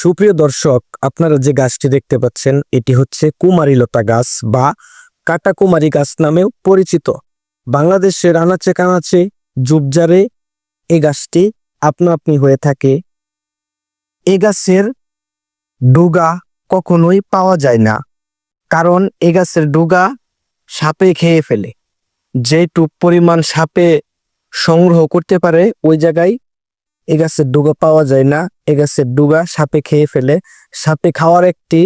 সুপ্রিয় দর্শক, আপনারা যে গাছটি দেখতে পাচ্ছেন, এটি হচ্ছে কুমারীলতা গাছ বা কাটা কুমারী গাছ নামেও পরিচিত। বাংলাদেশের আনাচে কানাচে জুবজারে এই গাছটি আপনা আপনি হয়ে থাকে। এ গাছের ডুগা কখনোই পাওয়া যায় না, কারণ এ গাছের ডুগা সাপে খেয়ে ফেলে। যেটুক পরিমাণ সাপে সংগ্রহ করতে পারে, ওই জায়গায় এ গাছের ডুগা পাওয়া যায় না। এ গাছের ডুগা সাপে খেয়ে ফেলে। সাপে খাওয়ার একটি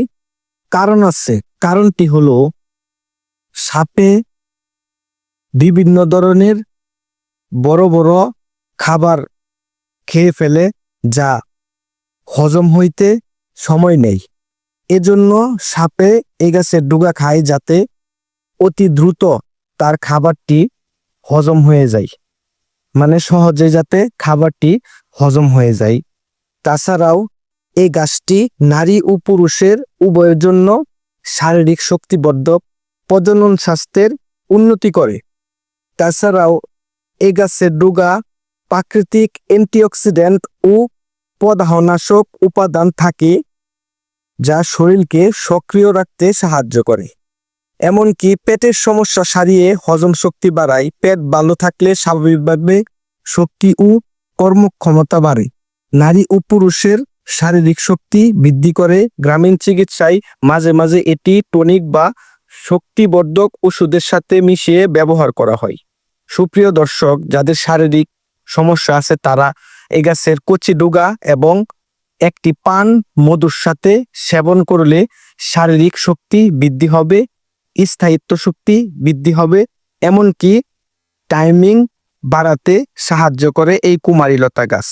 কারণ আছে। কারণটি হলো সাপে বিভিন্ন ধরনের বড় বড় খাবার খেয়ে ফেলে যা হজম হইতে সময় নেই এজন্য সাপে এই গাছের ডুগা খায় যাতে অতি দ্রুত তার খাবারটি হজম হয়ে যায়। মানে সহজে যাতে খাবারটি হজম হয়ে যায়। তাছাড়াও, এই গাছটি নারী ও পুরুষের উভয়ের জন্য শারীরিক শক্তিবর্ধক প্রজনন স্বাস্থ্যের উন্নতি করে। তাছাড়াও এই গাছের ডুগা, প্রাকৃতিক অ্যান্টিঅক্সিডেন্ট ও পদাহনাশক উপাদান থাকে, যা শরীরকে সক্রিয় রাখতে সাহায্য করে। এমনকি পেটের সমস্যা সারিয়ে হজম শক্তি বাড়ায়, পেট ভালো থাকলে স্বাভাবিকভাবে শক্তি ও কর্মক্ষমতা বাড়ে। নারী ও পুরুষের শারীরিক শক্তি বৃদ্ধি করে। গ্রামীণ চিকিৎসায় মাঝে মাঝে এটি টনিক বা শক্তিবর্ধক ওষুধের সাথে মিশিয়ে ব্যবহার করা হয়। সুপ্রিয় দর্শক, যাদের শারীরিক সমস্যা আছে তারা এই গাছের কচি ডুগা এবং একটি পান মধুর সাথে সেবন করলে শারীরিক শক্তি বৃদ্ধি হবে। স্থায়িত্ব শক্তি বৃদ্ধি হবে এমনকি টাইমিং বাড়াতে সাহায্য করে এই কুমারী লতা গাছ।